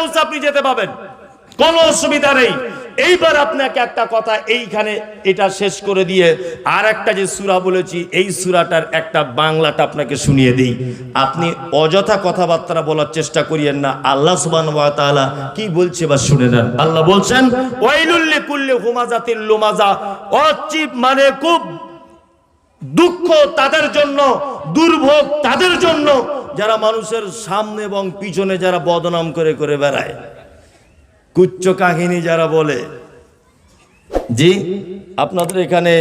House আপনি যেতে পাবেন। কোনো অসুবিধা নেই। এইবার আপনাকে একটা কথা এইখানে এটা শেষ করে দিয়ে আর একটা যে সুরা বলেছি, এই সুরাটার একটা বাংলাটা আপনাকে শুনিয়ে দিই। আপনি অযথা কথাবার্তা বলার চেষ্টা করিয়েন না। আল্লাহ তাআলা কি বলছে বা শুনে নেন। আল্লাহ বলছেন অচিপ মানে খুব দুঃখ তাদের জন্য, দুর্ভোগ তাদের জন্য। যারা মানুষের সামনে এবং পিছনে যারা বদনাম করে করে বেড়ায়। কুচ্চ কাহিনী যারা বলে, জি, আপনাদের এখানে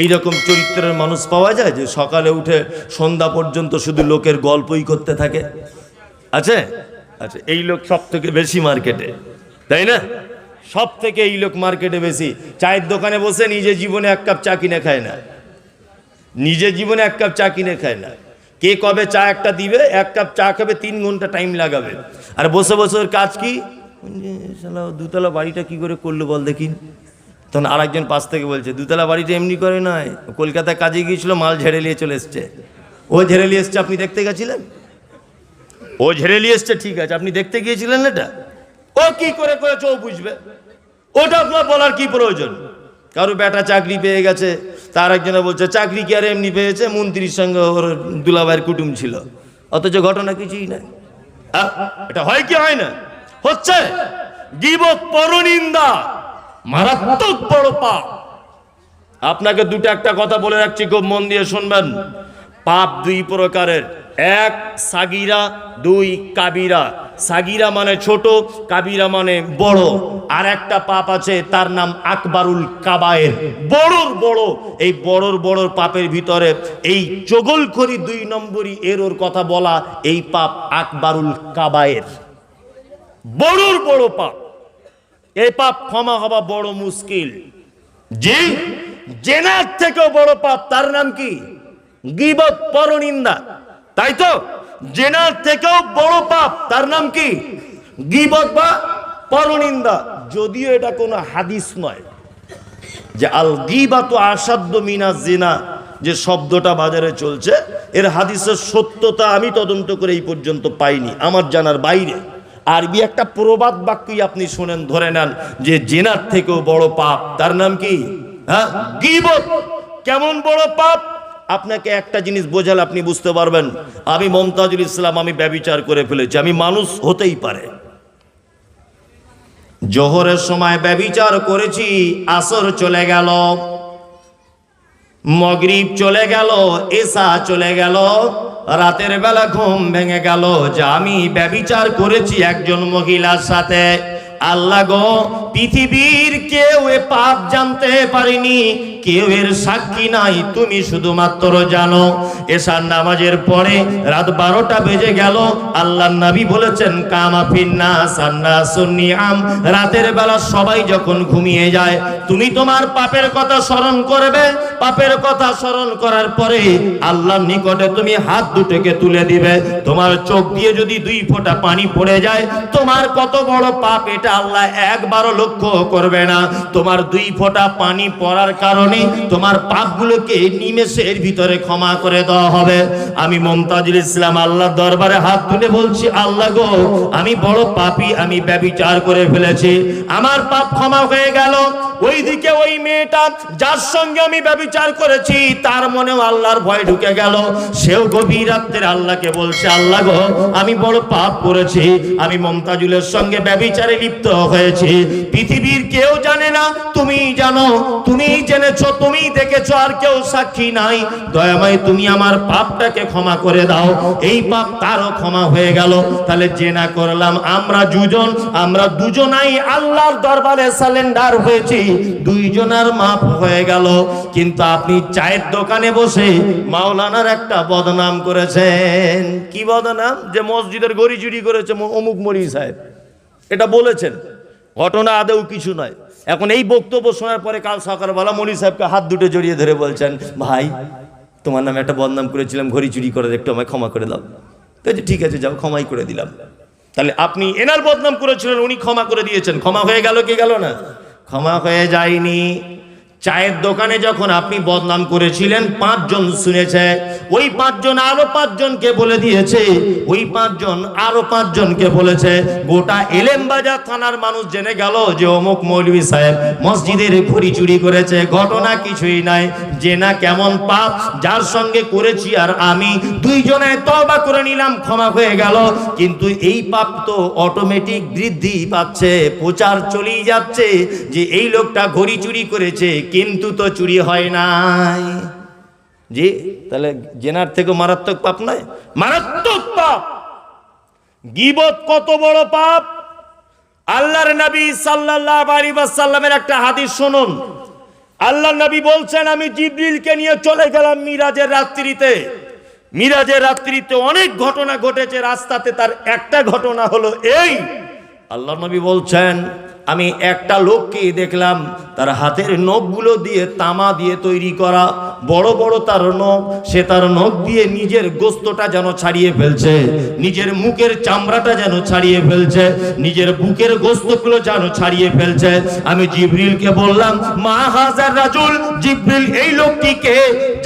এই রকম চরিত্রের মানুষ পাওয়া যায় যে সকালে উঠে সন্ধ্যা পর্যন্ত শুধু লোকের গল্পই করতে থাকে? আছে? আচ্ছা এই লোক সব থেকে বেশি মার্কেটে, তাই না? সব থেকে এই লোক মার্কেটে বেশি। চায়ের দোকানে বসে নিজে জীবনে এক কাপ চা কিনে খায় না। নিজে জীবনে এক কাপ চা কিনে খায় না। কে কবে চা একটা দিবে, এক কাপ চা খাবে, তিন ঘণ্টা টাইম লাগাবে। আর বসে বসে ওর কাজ কি? দুতলা বাড়িটা কি করে করল বল দেখি। তখন আরেকজন পাশ থেকে বলছে, দুতলা বাড়িটা এমনি করে নয়, কলকাতায় কাজে গিয়েছিল, মাল ঝেড়ে নিয়ে চলে এসছে। ও ঝেড়ে নিয়ে এসছে, আপনি দেখতে গেছিলেন? ও ঝেড়ে নিয়ে এসছে, ঠিক আছে, আপনি দেখতে গিয়েছিলেন এটা? ও কি করে করেছে, ও বুঝবে। ওটা আপনার বলার কি প্রয়োজন? কারও বেটা চাকরি পেয়ে গেছে তার একজনে বলছে চাকরি কি আর এমনি পেয়েছে? মন্ত্রীর সঙ্গে ওর দুলাভাইয়ের কুটুম ছিল। অথচ ঘটনা কিছুই নাই। আহ, এটা হয় কি হয় না? হচ্ছে গিবত পরনিন্দা মারাত্মক বড় পাপ। আপনাকে দুটো একটা কথা বলে রাখছি খুব মন দিয়ে শুনবেন। পাপ দুই প্রকারের। এক সাগিরা, দুই কাবিরা। সাগিরা মানে ছোট, কাবিরা মানে বড়। আর একটা পাপ আছে, তার নাম আকবারুল কাবায়ের। বড়র বড়। এই বড়র বড়র পাপের ভিতরে এই চগলখড়ি দুই নম্বরই এর ওর কথা বলা এই পাপ আকবারুল কাবায়ের। বড়র বড় পাপ। এই পাপ ক্ষমা হওয়া বড় মুশকিল। জি? জেনার থেকেও বড় পাপ। তার নাম কি? গিবত পরনিন্দা। তাই তো? জেনার থেকেও বড় পাপ, তার নাম কি? গিবত বা পরনিন্দা। যদিও এটা কোনো হাদিস নয় যে আল গিবা তো আসাধ্য মিনা জেনা, যে শব্দটা বাজারে চলছে, এর হাদিসের সত্যতা আমি তদন্ত করে এই পর্যন্ত পাইনি, আমার জানার বাইরে। আরবি একটা প্রবাদ বাক্যই আপনি শোনেন, ধরে নেন যে জেনার থেকেও বড় পাপ, তার নাম কি? হ্যাঁ? গিবত। কেমন বড় পাপ? আপনাকে একটা জিনিস বোঝালে আপনি বুঝতে পারবেন, আমি মমতাজুল ইসলাম, আমি ব্যবিচার করে ফেলেছি, আমি মানুষ হতেই পারে। জোহরের সময় ব্যবিচার করেছি, আসর চলে গেল, মগরিব চলে গেল, এসা চলে গেল, রাতের বেলা ঘুম ভেঙে গেল, যে আমি ব্যবিচার করেছি একজন মহিলার সাথে। আল্লাহ গো, পৃথিবীর কেউ এ পাপ জানতে পারেনি, কেউ এর সাক্ষী নাই, তুমি শুধুমাত্র জানো। এসার নামাজের পরে রাত বারোটা বেজে গেল আল্লাহ নবী বলেছেন, কামা ফিন্না সান্না সুন্নিয়াম রাতের বেলা সবাই যখন ঘুমিয়ে যায়, তুমি তোমার পাপের কথা স্মরণ করবে। পাপের কথা স্মরণ করার পরে আল্লাহর নিকটে তুমি হাত দুটোকে তুলে দিবে। তোমার চোখ দিয়ে যদি দুই ফোঁটা পানি পড়ে যায়, তোমার কত বড় পাপ এটা আল্লাহ একবারও লক্ষ্য করবে না। তোমার দুই ফোঁটা পানি পড়ার কারণে তোমার পাপগুলোকে নিমেষের ভিতরে ক্ষমা করে দেওয়া হবে। আমি মমতাজুল ইসলাম আল্লাহর দরবারে হাত তুলে বলছি, আল্লাহ গো, আমি বড় পাপী, আমি ব্যবিচার করে ফেলেছি। আমার পাপ ক্ষমা হয়ে গেল। ওইদিকে ওই মেয়েটা যার সঙ্গে আমি ব্যবিচার করেছি, তার মনেও আল্লাহর ভয় ঢুকে গেল। সেও গভীর রাত্রে আল্লাহকে বলছে, আল্লাহ গো, আমি বড় পাপ করেছি। আমি মমতাজুলের সঙ্গে ব্যবিচারে লিপ্ত হয়েছি। পৃথিবীর কেউ জানে না তুমি জানো। তুমি জেনেছো তুমি দেখেছ, আর কেউ সাক্ষী নাই। দয়াময়, তুমি আমার পাপটাকে ক্ষমা করে দাও। এই পাপ তারও ক্ষমা হয়ে গেল। তাহলে জেনা করলাম, আমরা দুজন, আমরা দুজনাই আল্লাহর দরবারে হয়েছি। দুইজনের মাপ হয়ে গেল। কিন্তু আপনি চায়ের দোকানে বসে মাওলানার একটা বদনাম করেছেন। কি বদনাম? যে মসজিদের গড়ি চুরি করেছে অমুক মরি সাহেব। এটা বলেছেন। ঘটনা আদেও কিছু নয়। এখন এই বক্তব্য শোনার পরে কাল সকালবেলা মনি সাহেবকে হাত দুটো জড়িয়ে ধরে বলছেন, ভাই, তোমার নামে একটা বদনাম করেছিলাম, ঘড়ি চুরি করে একটু আমায় ক্ষমা করে দাও। ঠিক আছে, যাও, ক্ষমাই করে দিলাম। তাহলে আপনি এনার বদনাম করেছিলেন, উনি ক্ষমা করে দিয়েছেন। ক্ষমা হয়ে গেল কি গেল না? ক্ষমা হয়ে যায়নি। চায়ের দোকানে যখন আপনি বদনাম করেছিলেন, পাঁচজন শুনেছে, ওই পাঁচজন আরও পাঁচজনকে বলে দিয়েছে, ওই পাঁচজন আরও পাঁচজনকে বলেছে, গোটা এলেমবাজার থানার মানুষ জেনে গেল যে অমুক মৌলভী সাহেব মসজিদের ঘড়ি চুরি করেছে, ঘটনা কিছুই নাই, যে না কেমন পাপ, যার সঙ্গে করেছি আর আমি, দুইজনে তবা করে নিলাম, ক্ষমা হয়ে গেল, কিন্তু এই পাপ তো অটোমেটিক বৃদ্ধি পাচ্ছে, প্রচার চলেই যাচ্ছে, যে এই লোকটা ঘড়ি চুরি করেছে কিন্তু তো চুরি হয় নাই। জি, তাহলে জেনার থেকে মারাত্মক পাপ নয়। মারাত্মক পাপ! গিবত কত বড় পাপ! আল্লাহর নবী সাল্লাল্লাহু আলাইহি ওয়াসাল্লামের একটা হাদিস শুনুন। আল্লাহ নবী বলছেন, আমি জিবরিলকে নিয়ে চলে গেলাম মিরাজের রাত্রিতে। মিরাজের রাত্রিতে অনেক ঘটনা ঘটেছে। রাস্তাতে তার একটা ঘটনা হলো এই আল্লাহ নবী বলছেন, আমি একটা লোককে দেখলাম, তার হাতের নখগুলো দিয়ে তামা দিয়ে তৈরি করা বড় বড় তার নখ, সে তার নখ দিয়ে নিজের গোস্তটা যেন ছাড়িয়ে ফেলছে, নিজের মুখের চামড়াটা যেন ছাড়িয়ে ফেলছে, নিজের বুকের গোস্তগুলো যেন ছাড়িয়ে ফেলছে। আমি জিবরিলকে বললাম, মা হাজার রাজুল, জিবরিল এই লোকটিকে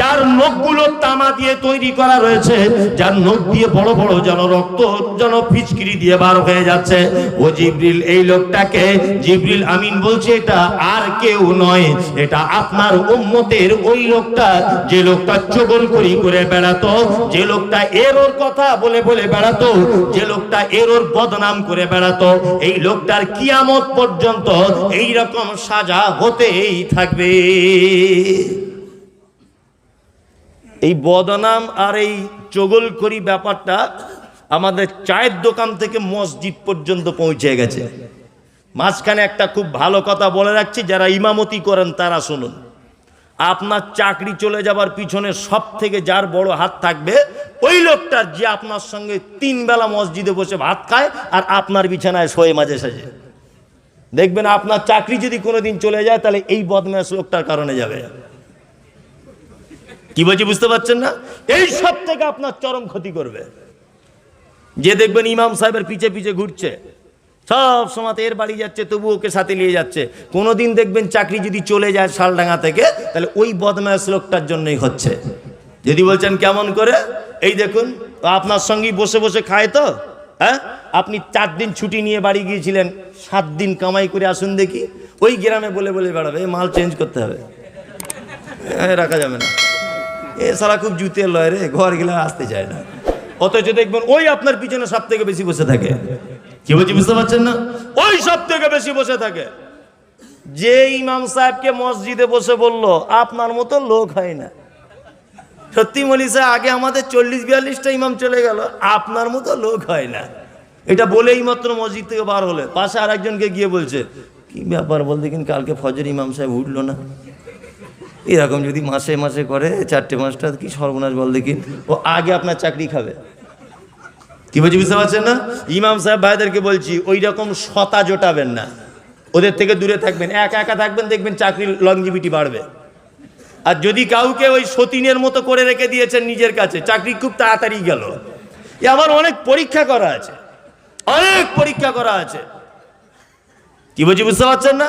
যার নখগুলো তামা দিয়ে তৈরি করা রয়েছে, যার নখ দিয়ে বড় বড় যেন রক্ত, যেন ফিচকিরি দিয়ে বার হয়ে যাচ্ছে। ও জিবরিল, এই লোকটাকে জিবরিল আমিন বলছে, এটা আর কেউ নয়, এটা আপনার উম্মতের ওই লোকটা। যে লোকটা চগল করি করে বেড়াতো, যে লোকটা এর ওর কথা বলে বলে বেড়াতো, যে লোকটা এর ওর বদনাম করে বেড়াতো, এই লোকটার কিয়ামত পর্যন্ত এই রকম সাজা হতেই থাকবে। এই বদনাম আর এই চগলখড়ি ব্যাপারটা আমাদের চায়ের দোকান থেকে মসজিদ পর্যন্ত পৌঁছে গেছে। মাঝখানে একটা খুব ভালো কথা বলে রাখছি, যারা ইমামতি করেন তারা শুনুন। আপনার চাকরি চলে যাবার পিছনে সব থেকে যার বড় হাত থাকবে, ওই লোকটার যে আপনার সঙ্গে তিন বেলা মসজিদে বসে ভাত খায় আর আপনার বিছানায় শোয়ে মাঝে সাঝে। দেখবেন আপনার চাকরি যদি কোনোদিন চলে যায়, তাহলে এই বদমাস লোকটার কারণে যাবে। কি বলছি বুঝতে পারছেন না? এই সব থেকে আপনার চরম ক্ষতি করবে। যে দেখবেন ইমাম সাহেবের পিছে পিছে ঘুরছে। সব সময় এর বাড়ি যাচ্ছে তবু ওকে সাথে নিয়ে যাচ্ছে। কোনোদিন দেখবেন চাকরি যদি চলে যায় শালডাঙ্গা থেকে, তাহলে ওই বদমাস লোকটার জন্যই হচ্ছে। যদি বলছেন কেমন করে, এই দেখুন, আপনার সঙ্গেই বসে বসে খায় তো হ্যাঁ? আপনি চার দিন ছুটি নিয়ে বাড়ি গিয়েছিলেন, সাত দিন কামাই করে আসুন দেখি। ওই গ্রামে বলে বলে বেড়াবে মাল চেঞ্জ করতে হবে। রাখা যাবে না। এ, সারা খুব জুতে লয় রে, ঘর গেলে আসতে চায় না। অথচ দেখবেন ওই আপনার পিছনে সব থেকে বেশি বসে থাকে। কি বলছি বুঝতে পারছেন না? ওই সব থেকে বেশি বসে থাকে। যে ইমাম সাহেবকে মসজিদে বসে বলল, আপনার মতো লোক হয় না। সত্যি মনীষা আগে আমাদের চল্লিশ বিয়াল্লিশটা ইমাম চলে গেল, আপনার মতো লোক হয় না। এটা বলেই মাত্র মসজিদ থেকে বার হলে। পাশে আরেকজনকে গিয়ে বলছে, কি ব্যাপার বল দেখিন কালকে ফজর ইমাম সাহেব উঠল না? এরকম যদি মাসে মাসে করে, চারটে মাসটা কি সর্বনাশ বল দেখি ও আগে আপনার চাকরি খাবে। কি বলছি, বুঝতে পারছেন না? ইমাম সাহেব ভাইদেরকে বলছি ওই রকম শতা জোটাবেন না। ওদের থেকে দূরে থাকবেন। একা একা থাকবেন, দেখবেন চাকরির লংজিভিটি বাড়বে। আর যদি কাউকে ওই সতীনের মতো করে রেখে দিয়েছেন নিজের কাছে, চাকরি খুব তাড়াতাড়ি গেল। এ আমার অনেক পরীক্ষা করা আছে। অনেক পরীক্ষা করা আছে। কি বলছি, বুঝতে পারছেন না?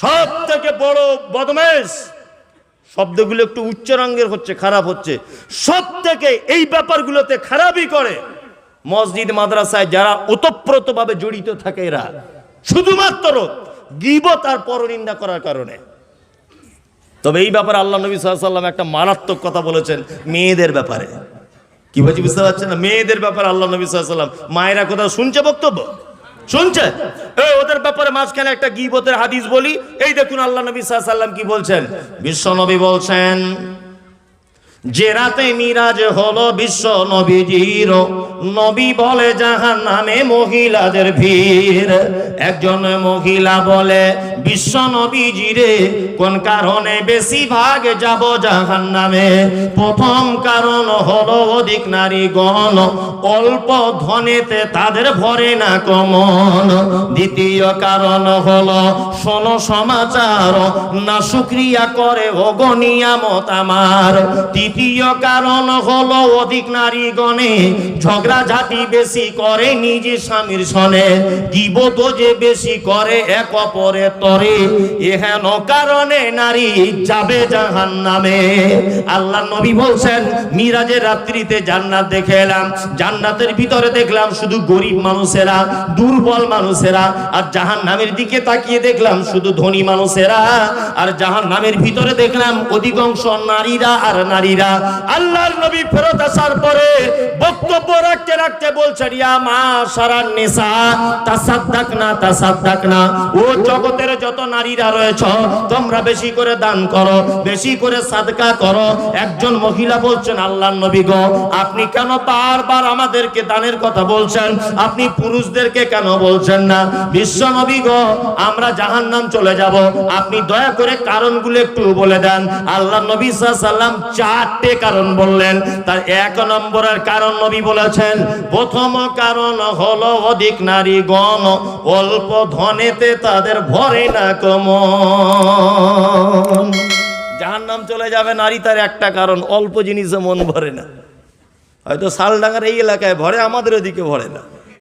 সব থেকে বড় বদমেশ শব্দগুলো একটু উচ্চ রঙের হচ্ছে, খারাপ হচ্ছে। সব থেকে এই ব্যাপারগুলোতে খারাপই করে। মসজিদ, মাদ্রাসায় যারা ওতপ্রোতভাবে জড়িত থাকে এরা। শুধুমাত্র গিবত আর পরনিন্দা করার কারণে। তবে এই ব্যাপারে আল্লাহ নবী সাল্লাম একটা মারাত্মক কথা বলেছেন, মেয়েদের ব্যাপারে। কি বলছি, বুঝতে পারছেন না? মেয়েদের ব্যাপারে আল্লাহ নবী সাল্লাম মায়েরা কোথাও শুনছে বক্তব্য? শুনছে? এই ওদের ব্যাপারে মাঝখানে একটা গিবতের হাদিস বলি। এই দেখুন আল্লাহ নবী সাল্লাম কি বলছেন? বিশ্ব নবী বলছেন যে রাতে মিরাজ হলো বিশ্ব নবীজির, নবী বলে জাহান নামে মহিলাদের ভিড়। একজন মহিলা বলে, বিশ্ব নবীজিরে, কোন কারণে বেশি ভাগ যাব জাহান নামে? প্রথম কারণ হলো অধিক নারীগণ অল্প ধনেতে তাদের ভরে না কমন। দ্বিতীয় কারণ হলো, শোনো সমাচার, না শুক্রিয়া করে অগনিয়ামত আমার। দ্বিতীয় কারণ হলো অধিক নারীগণে ঝগড়াঝাটি বেশি করে নিজ স্বামীর সনে, গিবত যে বেশি করে এক অপরে তরে। এহেন কারণে নারী যাবে জাহান নামে আল্লাহ নবী বলছেন, মিরাজের রাত্রিতে জান্নাত দেখে এলাম। জান্নাতের ভিতরে দেখলাম শুধু গরিব মানুষেরা, দুর্বল মানুষেরা, আর জাহান নামের দিকে তাকিয়ে দেখলাম শুধু ধনী মানুষেরা। আর জাহান নামের ভিতরে দেখলাম অধিকাংশ নারীরা আর নারীরা আল্লাহর নবী ফেরত আসার পরে বক্তব্য রাখতে রাখতে বলছেন, ইয়া মা সারান নেশা তাসাদ্দাক না তাসাদ্দাক না। ও জগতের যত নারীরা রয়েছ, তোমরা বেশি করে দান করো, বেশি করে সাদকা করো। একজন মহিলা বলছেন, আল্লাহর নবী গো, আপনি কেন বারবার আমাদেরকে দানের কথা বলছেন? আপনি পুরুষদেরকে কেন বলছেন না? বিশ্ব নবী গো, আমরা জাহান্নাম চলে যাব। আপনি দয়া করে কারণগুলো একটু বলে দেন। আল্লাহ নবী সাল্লাম চারটে কারণ বললেন। তার এক নম্বরের কারণ নবী বলেছেন, প্রথম কারণ হলো অধিক নারীগণ অল্প ধনেতে তাদের ভরে না কমন। নাম চলে যাবে, নারী তার একটা কারণ, অল্প জিনিসে মন ভরে না। হয়তো শালডাঙ্গার এই এলাকায় ভরে, আমাদের ওদিকে ভরে না।